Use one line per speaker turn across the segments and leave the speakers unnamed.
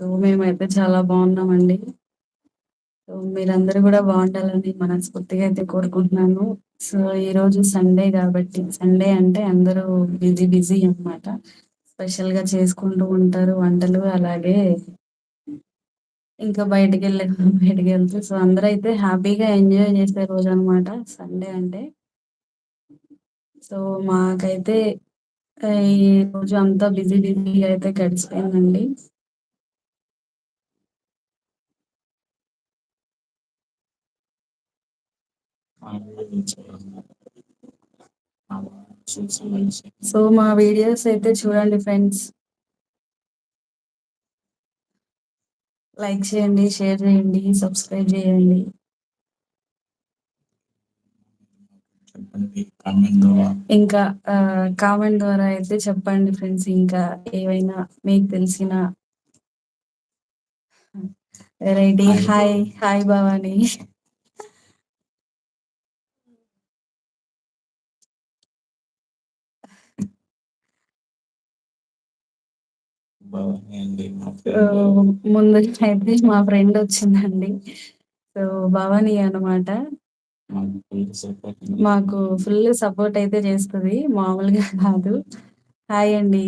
So మేమైతే చాలా బాగున్నామండి. సో మీరందరూ కూడా బాగుండాలని మనస్ఫూర్తిగా అయితే కోరుకుంటున్నాను. సో ఈ రోజు సండే కాబట్టి సండే అంటే అందరూ బిజీ బిజీ అనమాట స్పెషల్గా చేసుకుంటూ ఉంటారు వంటలు అలాగే. ఇంకా బయటకు వెళ్ళే బయటికి వెళ్తే సో అందరూ అయితే హ్యాపీగా ఎంజాయ్ చేసే రోజు అనమాట సండే అంటే. సో మాకైతే ఈ రోజు అంతా బిజీ బిజీగా అయితే గడిచిపోయిందండి. సో మా వీడియోస్ అయితే చూడండి ఫ్రెండ్స్. లైక్ చేయండి షేర్ చేయండి సబ్స్క్రైబ్ చేయండి. ఇంకా కామెంట్ ద్వారా అయితే చెప్పండి ఫ్రెండ్స్ ఇంకా ఏవైనా మీకు తెలిసిన వెరైటీ. Hi hi Bhavani. ముందు అయితే మా ఫ్రెండ్ వచ్చిందండి. సో భవాని అన్నమాట.
మాకు ఫుల్ సపోర్ట్
అయితే చేస్తుంది. మామూలుగా కాదు. హాయ్ అండి.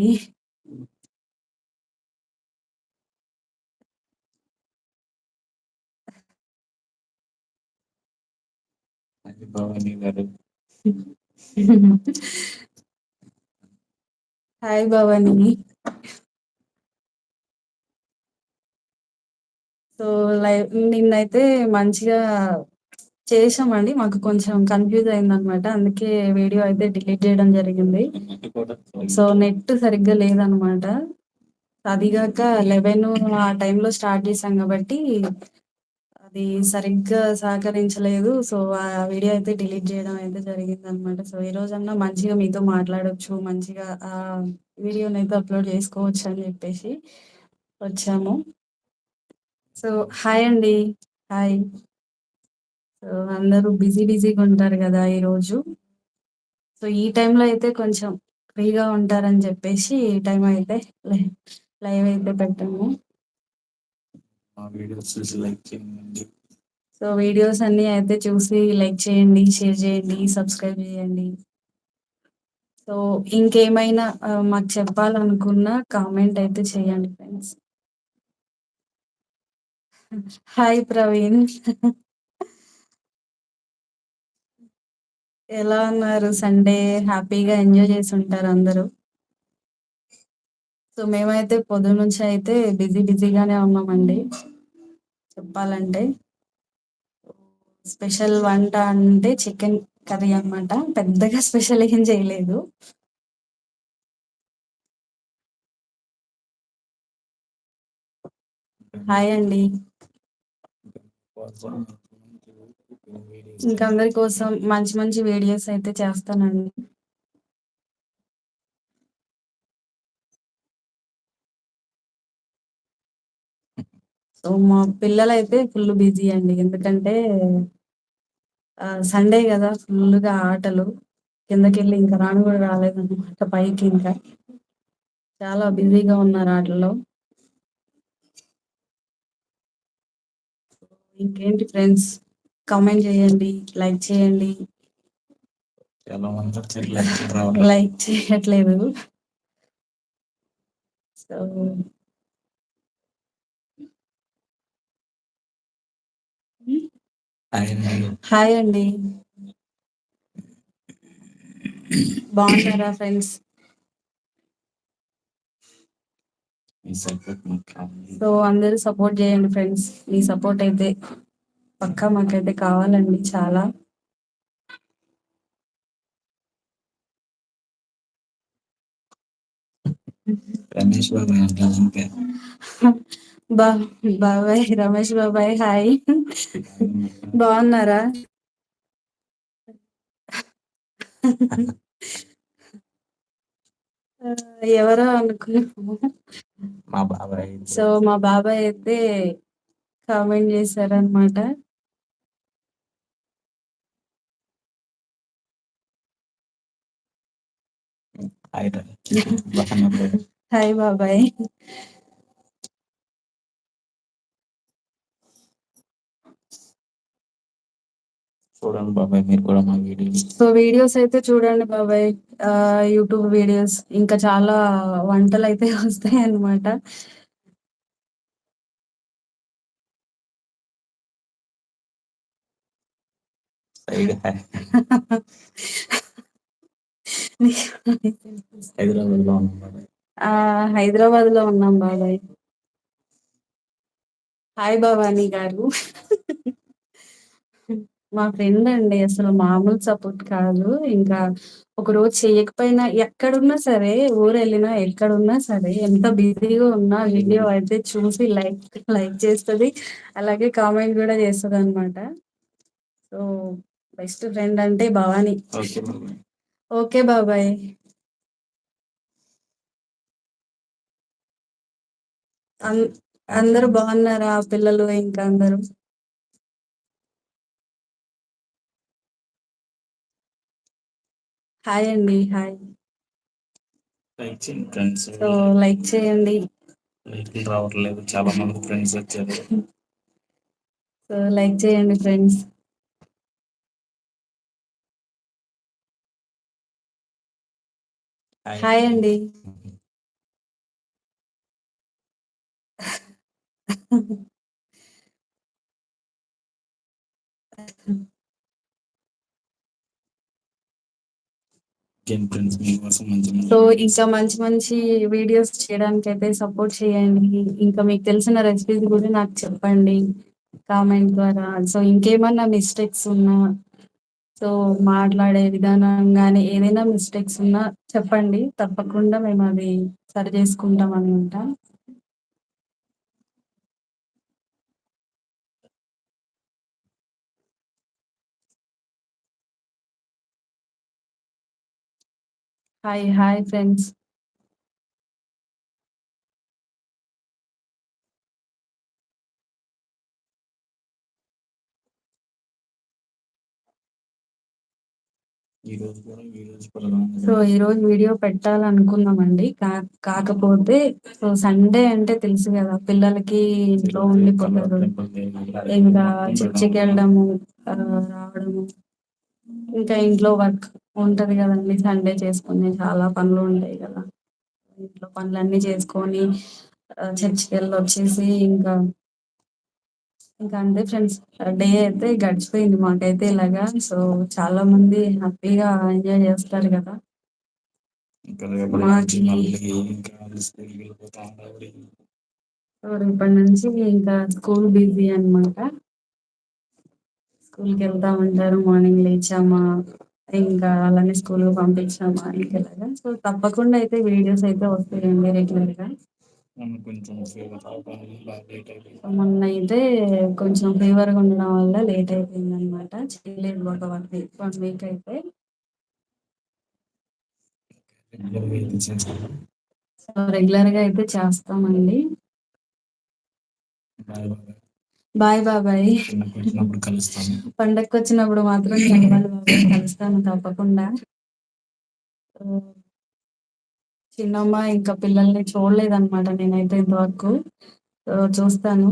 అది భవాని గారు.
హాయ్ భవాని. సో లైవ్ నిన్నైతే మంచిగా చేసామండి మాకు కొంచెం కన్ఫ్యూజ్ అయింది అనమాట అందుకే వీడియో అయితే డిలీట్ చేయడం జరిగింది. సో నెట్ సరిగ్గా లేదనమాట అదిగాక లెవెన్ ఆ టైంలో స్టార్ట్ చేసాం కాబట్టి అది సరిగ్గా సహకరించలేదు. సో ఆ వీడియో అయితే డిలీట్ చేయడం అయితే జరిగింది అనమాట సో ఈ రోజన్నా మంచిగా మీతో మాట్లాడొచ్చు మంచిగా ఆ వీడియోని అయితే అప్లోడ్ చేసుకోవచ్చు అని చెప్పేసి వచ్చాము. సో హాయ్ అండి. హాయ్. సో అందరూ బిజీ బిజీగా ఉంటారు కదా ఈరోజు. సో ఈ టైంలో అయితే కొంచెం ఫ్రీగా ఉంటారని చెప్పేసి ఈ టైం అయితే లైవ్ అయితే పెట్టాము. సో వీడియోస్ అన్ని అయితే చూసి లైక్ చేయండి షేర్ చేయండి సబ్స్క్రైబ్ చేయండి. సో ఇంకేమైనా మాకు చెప్పాలనుకున్నా కామెంట్ అయితే చేయండి ఫ్రెండ్స్. హాయ్ ప్రవీణ్. ఎలా ఉన్నారు? సండే హ్యాపీగా ఎంజాయ్ చేసి ఉంటారు అందరూ. సో మేమైతే పొద్దు నుంచి అయితే బిజీ బిజీగానే ఉన్నామండి. చెప్పాలంటే స్పెషల్ వంట అంటే చికెన్ కర్రీ అన్నమాట. పెద్దగా స్పెషల్ ఏం చేయలేదు. హాయ్ అండి. ఇంకా అందరి కోసం మంచి మంచి వీడియోస్ అయితే చేస్తానండి. సో మా పిల్లలు అయితే ఫుల్ బిజీ అండి. ఎందుకంటే సండే కదా ఫుల్గా ఆటలు. కిందకెళ్ళి ఇంకా రాను కూడా రాలేదన్నమాట పైకి ఇంకా. చాలా బిజీగా ఉన్నారు ఆటల్లో. ఇంకేంటి ఫ్రెండ్స్? కామెంట్ చేయండి లైక్ చేయండి.
లైక్
చేయట్లేదు. సో హాయ్ అండి. బాగున్నారా ఫ్రెండ్స్?
మీ సపోర్ట్ మాకు కావాలి
సో అందరూ సపోర్ట్ చేయండి ఫ్రెండ్స్ మీ సపోర్ట్ అయితే పక్కా మాకైతే కావాలండి చాలా.
రమేష్ బాబు అంటే ఇంకా
బా బాబాయ్ రమేష్ బాబాయ్ హాయ్. బాగున్నారా? ఆ, ఎవరో అనుకున్నాము.
మా బాబాయ్
సో మా బాబాయ్ అయితే కామెంట్ చేశారనమాట హాయ్ బాబాయ్.
చూడండి బాబాయ్ మీరు కూడా మా వీడియోస్
సో వీడియోస్ అయితే చూడండి బాబాయ్. ఆ యూట్యూబ్ వీడియోస్ ఇంకా చాలా వంటలు అయితే వస్తాయి అన్నమాట.
హైదరాబాద్లో ఉన్నాం
హైదరాబాద్లో ఉన్నాం బాబాయ్. హాయ్ భవానీ గారు. మా ఫ్రెండ్ అండి అసలు మామూలు సపోర్ట్ కాదు. ఇంకా ఒక రోజు చేయకపోయినా ఎక్కడున్నా సరే ఊరు వెళ్ళినా ఎక్కడున్నా సరే ఎంత బిజీగా ఉన్నా వీడియో అయితే చూసి లైక్ లైక్ చేస్తుంది. అలాగే కామెంట్ కూడా చేస్తుంది అనమాట సో బెస్ట్ ఫ్రెండ్ అంటే భవానీ.
ఓకే బాబాయ్
ఓకే బాబాయ్. అన్- అందరూ బాగున్నారా? పిల్లలు ఇంకా అందరూ? హాయ్ అండి హాయ్
లైక్ చేయండి ఫ్రెండ్స్
సో లైక్ చేయండి
లైక్ రావట్లేదు చాలా మంది ఫ్రెండ్స్ వచ్చారు.
సో లైక్ చేయండి ఫ్రెండ్స్ హాయ్ అండి
ఫ్రెండ్స్ మీకోసం మంచి
సో ఇంకా మంచి మంచి వీడియోస్ చేయడానికి అయితే సపోర్ట్ చేయండి. ఇంకా మీకు తెలిసిన రెసిపీస్ కూడా నాకు చెప్పండి. కామెంట్ ద్వారా. సో ఇంకేమన్నా మిస్టేక్స్ ఉన్నా సో మాట్లాడే విధానం కానీ ఏదైనా మిస్టేక్స్ ఉన్నా చెప్పండి. తప్పకుండా మేము అది సరి చేసుకుంటాం అనమాట హాయ్ హాయ్ ఫ్రెండ్స్. సో ఈ రోజు వీడియో పెట్టాలనుకున్నామండి. కా కాకపోతే సో సండే అంటే తెలుసు కదా పిల్లలకి ఇంట్లో ఉండిపోతారు ఇంకా చర్చికి వెళ్ళడము రావడము ఇంకా ఇంట్లో వర్క్ ఉంటది కదండి. సండే చేసుకునే చాలా పనులు ఉంటాయి కదా. ఇంట్లో పనులన్నీ చేసుకొని చర్చికి వెళ్ళి వచ్చేసి ఇంకా ఇంకా అంతే ఫ్రెండ్స్. డే అయితే గడిచిపోయింది మాకైతే ఇలాగా. సో చాలా మంది హ్యాపీగా ఎంజాయ్ చేస్తారు కదా.
రేపటి నుంచి ఇంకా
స్కూల్ బిజీ అన్నమాట. స్కూల్కి వెళ్తా ఉంటారు. మార్నింగ్ లేచామా? ఇంకా అలానే స్కూల్ పంపించామా ఇంకా ఇలాగా సో తప్పకుండా అయితే వీడియోస్ అయితే వస్తాయండి
రెగ్యులర్గా. కొంచెం
మొన్న అయితే కొంచెం ఫీవర్గా ఉండడం వల్ల లేట్ అయిపోయింది అనమాట చేయలేదు ఒక వన్ వీక్ వన్ వీక్ అయితే. సో రెగ్యులర్గా అయితే చేస్తామండి.
బాయ్ బాయ్
బాయ్ బాబాయ్
చిన్నప్పుడు వచ్చినప్పుడు కలుస్తాను
పండగకి వచ్చినప్పుడు మాత్రం కలుస్తాను తప్పకుండా. చిన్నమ్మ ఇంకా పిల్లల్ని చూడలేదన్నమాట నేనైతే ఇంతవరకు. చూస్తాను.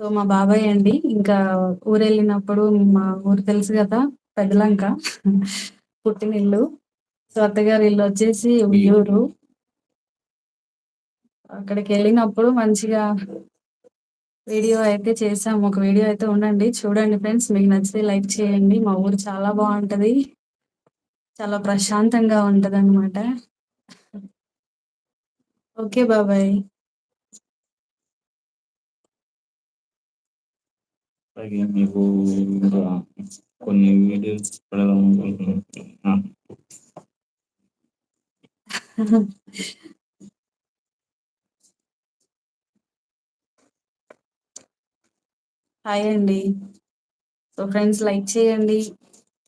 సో మా బాబాయ్ అండి ఇంకా ఊరు వెళ్ళినప్పుడు మా ఊరు తెలుసు కదా పెద్దలంక పుట్టినిల్లు. సో అత్తగారి ఇల్లు వచ్చేసి ఉయ్యూరు. అక్కడికి వెళ్ళినప్పుడు మంచిగా వీడియో అయితే చేసాం ఒక వీడియో అయితే ఉండండి. చూడండి ఫ్రెండ్స్ మీకు నచ్చితే లైక్ చేయండి. మా ఊరు చాలా బాగుంటది. చాలా ప్రశాంతంగా ఉంటది అనమాట ఓకే బాబాయ్.
అలాగే మీకు కొన్ని వీడియోస్ పెడదాం అనుకుంటున్నాను
హాయ్ అండి. సో ఫ్రెండ్స్ లైక్ చేయండి.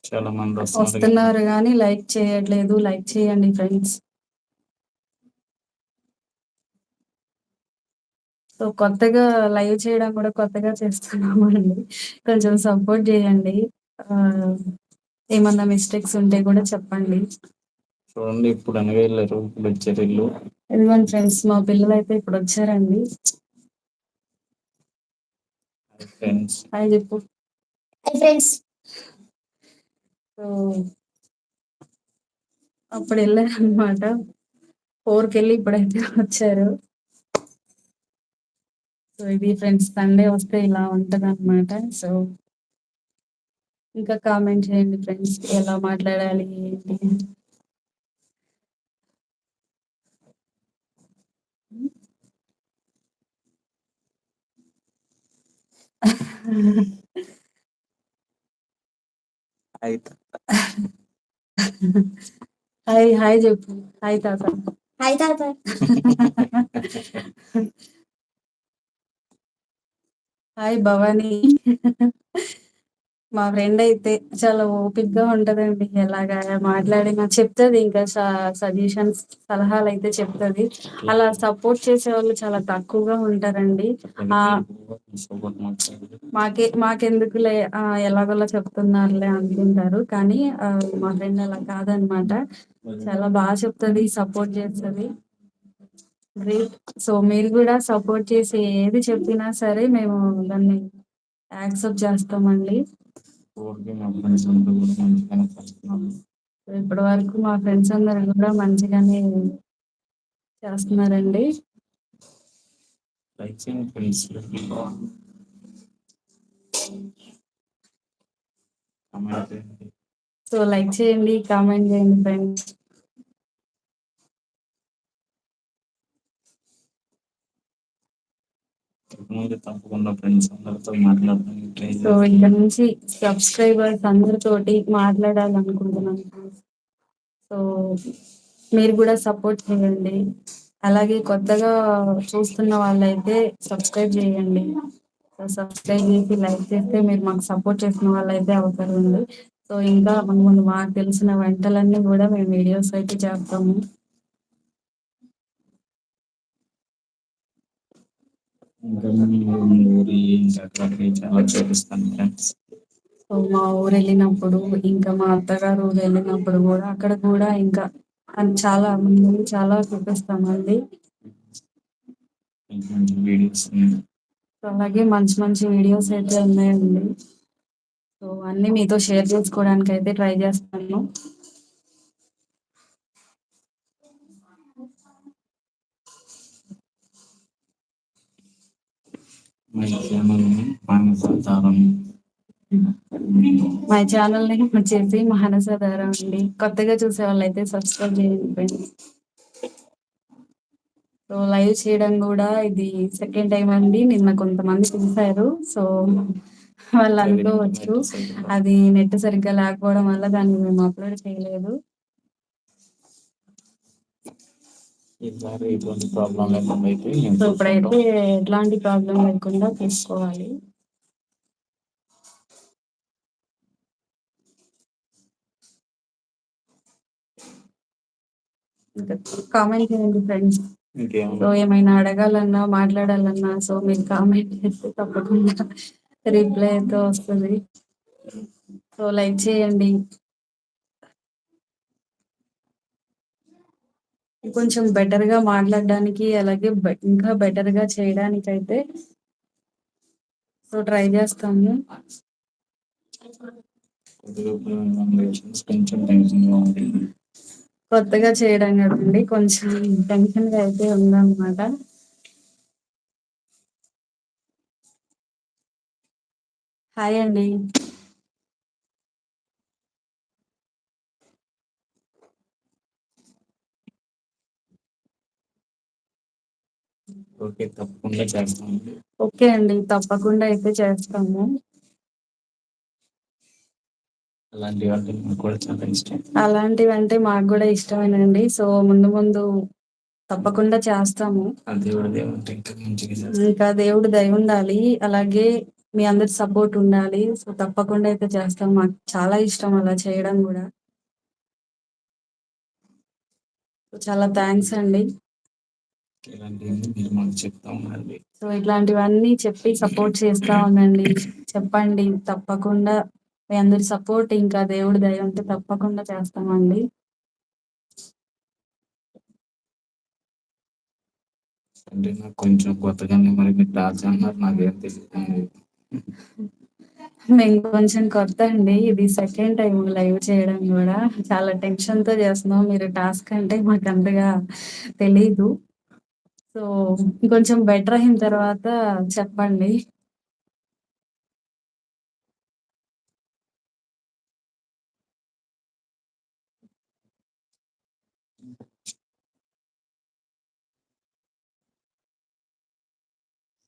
చాలా మంది వస్తున్నారు.
కానీ లైక్ చేయట్లేదు. లైక్ చేయండి ఫ్రెండ్స్. సో కొత్తగా లైవ్ చేయడం కూడా కొత్తగా చేస్తున్నాము అండి కొంచెం సపోర్ట్ చేయండి. ఏమన్నా మిస్టేక్స్ ఉంటే కూడా చెప్పండి.
చూడండి ఇప్పుడు అనగా వెళ్ళారు. ఇప్పుడు వచ్చారు ఇల్లు.
ఇదిగోండి ఫ్రెండ్స్ మా పిల్లలు అయితే ఇప్పుడు వచ్చారండి.
ఫ్రెండ్స్.
హాయ్ చెప్పు.
Hi friends.
సో అప్పుడు వెళ్ళారనమాట ఫోర్కి వెళ్ళి ఇప్పుడైతే వచ్చారు. సో ఇది ఫ్రెండ్స్ సండే వస్తే ఇలా ఉంటది అనమాట సో ఇంకా కామెంట్ చేయండి ఫ్రెండ్స్ ఎలా మాట్లాడాలి ఏంటి?
అయితే
హాయ్ హాయ్ చెప్పు. హాయ్ తాత.
హాయ్ తాత.
హాయ్ భవానీ. మా ఫ్రెండ్ అయితే చాలా ఓపిక్గా ఉంటదండి. ఎలాగా మాట్లాడినా చెప్తది ఇంకా సజెషన్స్ సలహాలు అయితే చెప్తది. అలా సపోర్ట్ చేసే వాళ్ళు చాలా తక్కువగా ఉంటారండి. ఆ మాకే మాకెందుకులే ఆ, ఎలాగోలా చెప్తున్నారులే అనుకుంటారు. కానీ ఆ, మా ఫ్రెండ్ అలా కాదనమాట. చాలా బాగా చెప్తది సపోర్ట్ చేస్తది. గ్రేట్. సో మీరు కూడా సపోర్ట్ చేసి ఏది చెప్పినా సరే మేము దాన్ని యాక్సెప్ట్ చేస్తామండి.
ఊరికి మా ఫ్రెండ్స్ కూడా మంచిగానే
ఇప్పటి వరకు మా ఫ్రెండ్స్ అందరు కూడా మంచిగానే చేస్తున్నారండి.
లైక్ చేయండి ఫ్రెండ్స్. కామెంట్ చేయండి.
సో లైక్ చేయండి కామెంట్ చేయండి ఫ్రెండ్స్.
ముందు తప్పకుండా ఫ్రెండ్స్ అందరితో మాట్లాడడానికి ట్రై
సో ఇక్కడ నుంచి సబ్స్క్రైబర్స్ అందరితోటి మాట్లాడాలనుకుంటున్నాను. సో మీరు కూడా సపోర్ట్ చేయండి. అలాగే కొత్తగా చూస్తున్న వాళ్ళైతే సబ్స్క్రైబ్ చేయండి. సో సబ్స్క్రైబ్ చేసి లైక్ చేస్తే మీరు మాకు సపోర్ట్ చేసిన వాళ్ళైతే అవుతారు అండి సో ఇంకా ముందు మాకు తెలిసిన వంటలన్నీ కూడా మేము వీడియోస్ అయితే చేస్తాము
ఇంకా మేము ఊరి ఇంకా అక్కడికి చాలా చూపిస్తాను ఫ్రెండ్స్
సో మా ఊరు వెళ్ళినప్పుడు ఇంకా మా అత్తగారు ఊరు వెళ్ళినప్పుడు కూడా అక్కడ కూడా ఇంకా చాలా ముందు చాలా చూపిస్తామండి.
వీడియోస్
సో అలాగే మంచి మంచి వీడియోస్ అయితే ఉన్నాయండి. సో అన్ని మీతో షేర్ చేసుకోవడానికి అయితే ట్రై చేస్తాను.
మా మానసాధారం
మా ఛానల్ నేమ్ వచ్చేసి మానసధారం అండి. కొత్తగా చూసే వాళ్ళైతే సబ్స్క్రైబ్ చేయండి. సో లైవ్ చేయడం కూడా ఇది సెకండ్ టైం అండి. నిన్న కొంతమంది చూసారు సో వాళ్ళు అనుకోవచ్చు అది నెట్ సరిగ్గా లేకపోవడం వల్ల దాన్ని మేము అప్లోడ్ చేయలేదు.
ఈసారి ఎటువంటి ప్రాబ్లం లేకుండా అయితే మేము
సో ఇప్పుడైతే. ఎట్లాంటి ప్రాబ్లం లేకుండా తీసుకోవాలి కామెంట్ చేయండి ఫ్రెండ్స్. సో ఏమైనా అడగాలన్నా మాట్లాడాలన్నా సో మీరు కామెంట్ చేస్తే తప్పకుండా రిప్లై అయితే వస్తుంది. సో లైక్ చేయండి. కొంచెం బెటర్గా మాట్లాడడానికి అలాగే ఇంకా బెటర్గా చేయడానికి అయితే సో ట్రై చేస్తాము. కొత్తగా చేయడం కదండి కొంచెం టెన్షన్గా అయితే ఉందన్నమాట. హాయ్ అండి.
ఓకే తప్పకుండా చేస్తాము
ఓకే అండి తప్పకుండా అయితే చేస్తాము.
అలాంటి అంటే నాకు కూడా చాలా ఇష్టం.
అలాంటివి అంటే మాకు కూడా ఇష్టమేనండి. సో ముందు ముందు తప్పకుండా చేస్తాము.
ఆ దేవుడి దేవుడి ఇంకా మంచిగా చేస్తాం.
ఇంకా దేవుడు దయ ఉండాలి. అలాగే మీ అందరి సపోర్ట్ ఉండాలి. సో తప్పకుండా అయితే చేస్తాం. మాకు చాలా ఇష్టం అలా చేయడం కూడా. చాలా థ్యాంక్స్ అండి
ఇలాంటివన్నీ మీరు మాకు చెప్తా ఉండండి
సో ఇట్లాంటివన్నీ చెప్పి సపోర్ట్ చేస్తా ఉండండి. చెప్పండి తప్పకుండా మీ అందరి సపోర్ట్ ఇంకా దేవుడి దయ ఉంటే తప్పకుండా చేస్తామండి.
అంటే నాకు కొంచెం కొత్తగానే మరి మీరు అన్నారు నాకేం తెలియదు
మేము కొంచెం కొత్త అండి ఇది సెకండ్ టైమ్ లైవ్ చేయడం కూడా. చాలా టెన్షన్తో చేస్తున్నాం. మీరు టాస్క్ అంటే మాకు అంతగా తెలీదు. సో ఇంకొంచెం బెటర్ అయిన తర్వాత చెప్పండి.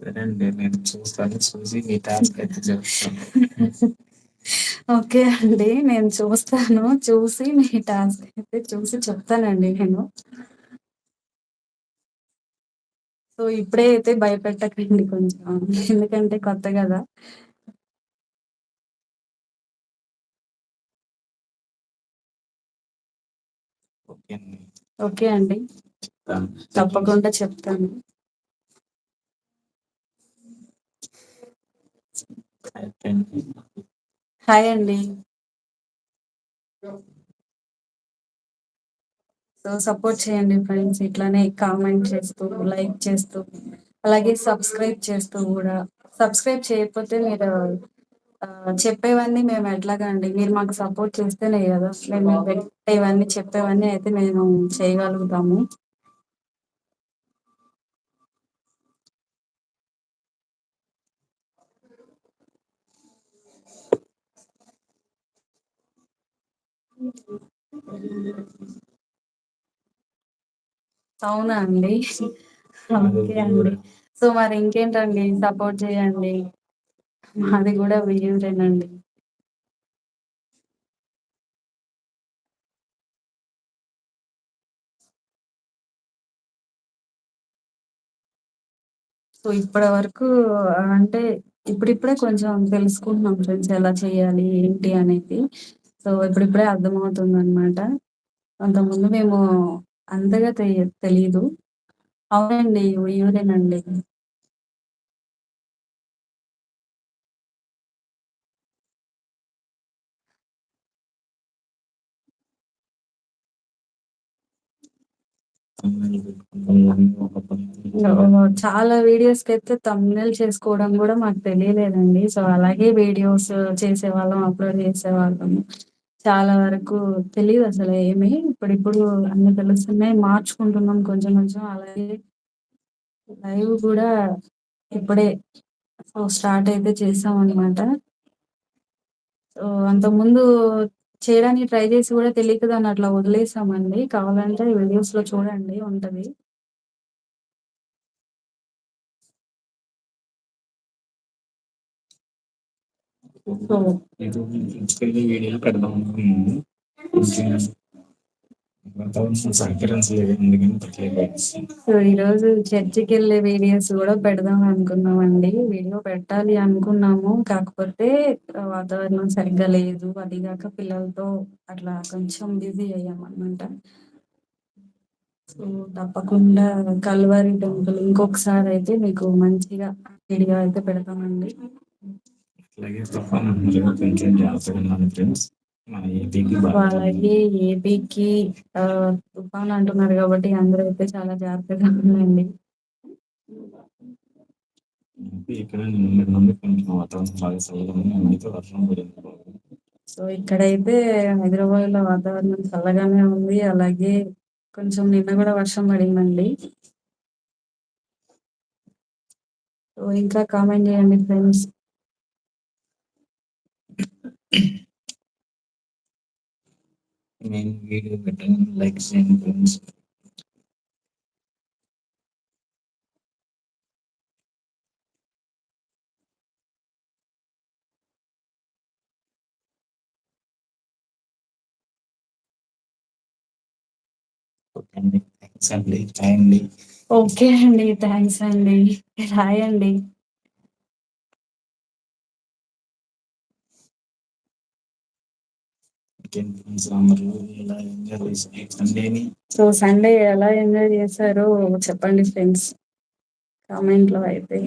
సరే అండి నేను చూస్తాను. చూసి మీ టాస్క్ అయితే చెప్తాను.
ఓకే అండి నేను చూస్తాను. చూసి మీ టాస్క్ అయితే చూసి చెప్తానండి నేను. సో ఇప్పుడే అయితే భయపెట్టకండి కొంచెం. ఎందుకంటే కొత్త కదా.
ఓకే అండి.
తప్పకుండా చెప్తాను. హాయ్ అండి. సో సపోర్ట్ చేయండి ఫ్రెండ్స్. ఇట్లానే కామెంట్ చేస్తూ లైక్ చేస్తూ అలాగే సబ్స్క్రైబ్ చేస్తూ కూడా. సబ్స్క్రైబ్ చేయకపోతే మీరు చెప్పేవన్నీ మేము ఎట్లాగా అండి మీరు మాకు సపోర్ట్ చేస్తేనే కదా. మేము పెట్టేవన్నీ చెప్పేవన్నీ అయితే మేము చేయగలుగుతాము. అవునా అండి? ఓకే అండి. సో మరి ఇంకేంటండి? సపోర్ట్ చేయండి. మాది కూడా విజయనండి సో ఇప్పటి వరకు అంటే ఇప్పుడిప్పుడే కొంచెం తెలుసుకుంటున్నాం ఫ్రెండ్స్ ఎలా చేయాలి ఏంటి అనేది. సో ఇప్పుడిప్పుడే అర్థమవుతుంది అనమాట అంతకుముందు మేము అంతగా తె తెలీదు. అవునండి ఓ, చాలా వీడియోస్కి అయితే తమ్నేల్ చేసుకోవడం కూడా మాకు తెలియలేదండి. సో అలాగే వీడియోస్ చేసేవాళ్ళం అప్లోడ్ చేసేవాళ్ళం చాలా వరకు తెలియదు అసలు ఏమి. ఇప్పుడు ఇప్పుడు అన్ని తెలుస్తున్నాయి. మార్చుకుంటున్నాం కొంచెం కొంచెం. అలాగే లైవ్ కూడా ఇప్పుడే సో స్టార్ట్ అయితే చేసాం అనమాట సో అంత ముందు చేయడానికి ట్రై చేసి కూడా తెలియక దాన్ని అట్లా వదిలేసామండి. కావాలంటే వీడియోస్లో చూడండి ఉంటది సో
ఏదో ఫ్రెండ్స్కి వీడియోలు పెడదాం వాతావరణం సహకరించలేదు అందుకని పెట్టలేదు
సో ఈరోజు చర్చికి వెళ్ళే వీడియోస్ కూడా పెడదాం అనుకున్నామండి. వీడియో పెట్టాలి అనుకున్నాము. కాకపోతే వాతావరణం సరిగ్గా లేదు. అదిగాక పిల్లలతో అట్లా కొంచెం బిజీ అయ్యామన్నమాట. సో తప్పకుండా కల్వారి టెంపుల్ ఇంకొకసారి అయితే మీకు మంచిగా వీడియో అయితే పెడతామండి.
అలాగే తుఫాన్ అందరూ కొంచెం జాగ్రత్తగా ఉన్నాను ఫ్రెండ్స్ మన ఏపీకి
అలాగే తుఫాన్ అంటున్నారు కాబట్టి అందరూ అయితే చాలా జాగ్రత్తగా ఉండండి.
ఇక్కడ నిన్నటి నుండి కొంచెం వాతావరణం బాగా చల్లగా ఉంది. అయితే వర్షం పడింది బాగా.
సో ఇక్కడైతే హైదరాబాద్లో వాతావరణం చల్లగానే ఉంది. అలాగే కొంచెం నిన్న కూడా వర్షం పడిందండి. సో ఇంకా కామెంట్ చేయండి ఫ్రెండ్స్
నేను వీడియో పెట్టాను లైక్ చేయండి ఫ్రెండ్స్ ఓకే అండి థ్యాంక్స్ అండి హాయ్ అండి
ఓకే అండి థ్యాంక్స్ అండి రాయండి
ఫ్రెండ్స్ అందరూ ఎంజాయ్ సండేని
సో సండే ఎలా ఎంజాయ్ చేశారో చెప్పండి ఫ్రెండ్స్ కామెంట్లో అయితే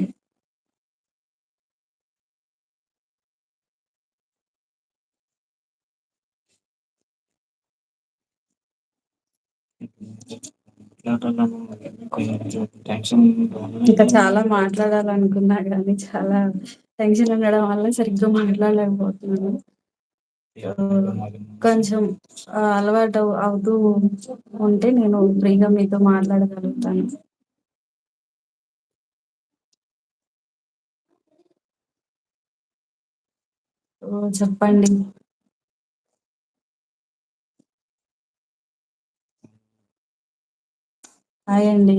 ఇంకా చాలా మాట్లాడాలనుకున్నా కానీ చాలా టెన్షన్ ఉండడం వల్ల సరిగ్గా మాట్లాడలేకపోతున్నాను. కొంచెం అలవాటు అవుతూ ఉంటే నేను ఫ్రీగా మీతో మాట్లాడగలుగుతాను. చెప్పండి. హాయ్ అండి.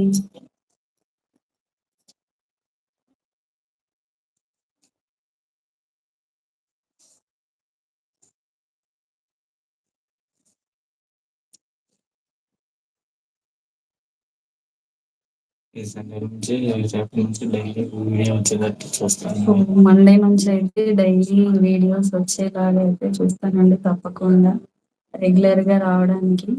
ఈ సండే నుంచి రేపటి నుంచి డైలీ వీడియో వచ్చేటట్టు చూస్తాను.
మండే డైలీ వీడియోస్ వచ్చేలాగా అయితే చూస్తానండి తప్పకుండా. రెగ్యులర్గా రావడానికి.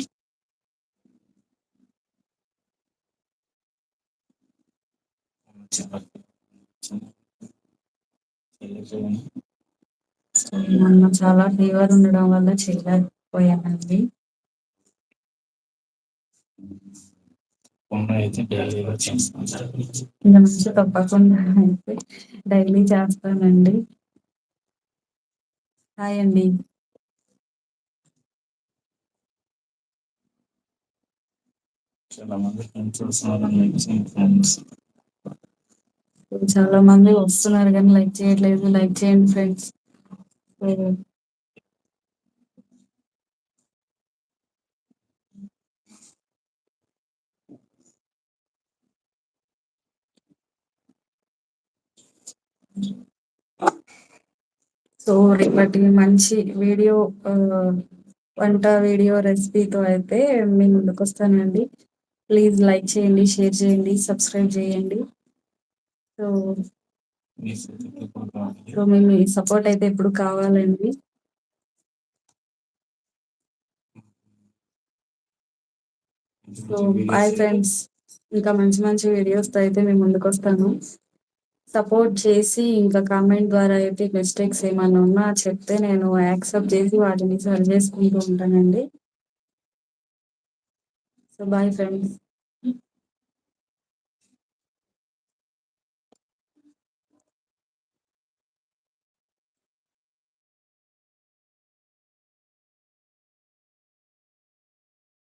మొన్న చాలా ఫీవర్ ఉండడం వల్ల చేయలేకపోయానండి.
ఫోన్‌లో అయితే డైలీగా చేస్తాను.
తప్పకుండా అయితే డైలీ చేస్తానండి. హాయ్ అండి.
చాలా మంది ఫ్రెండ్స్ వస్తున్నారు.
చాలా మంది వస్తున్నారు గానీ లైక్ చేయట్లేదు. లైక్ చేయండి ఫ్రెండ్స్. సో రేపటి మంచి వీడియో వంట వీడియో రెసిపీతో అయితే మీ ముందుకొస్తానండి. ప్లీజ్ లైక్ చేయండి, షేర్ చేయండి, సబ్స్క్రైబ్ చేయండి. సో సో, మీ మీ సపోర్ట్ అయితే ఎప్పుడు కావాలండి. So, hi friends. ఇంకా మంచి మంచి వీడియోస్‌తో అయితే మేము ముందుకు వస్తాను సపోర్ట్ చేసి ఇంకా కామెంట్ ద్వారా అయితే మిస్టేక్స్ ఏమైనా ఉన్నా చెప్తే నేను యాక్సెప్ట్ చేసి వాటిని సరి చేసుకుంటూ ఉంటానండి. So, bye friends.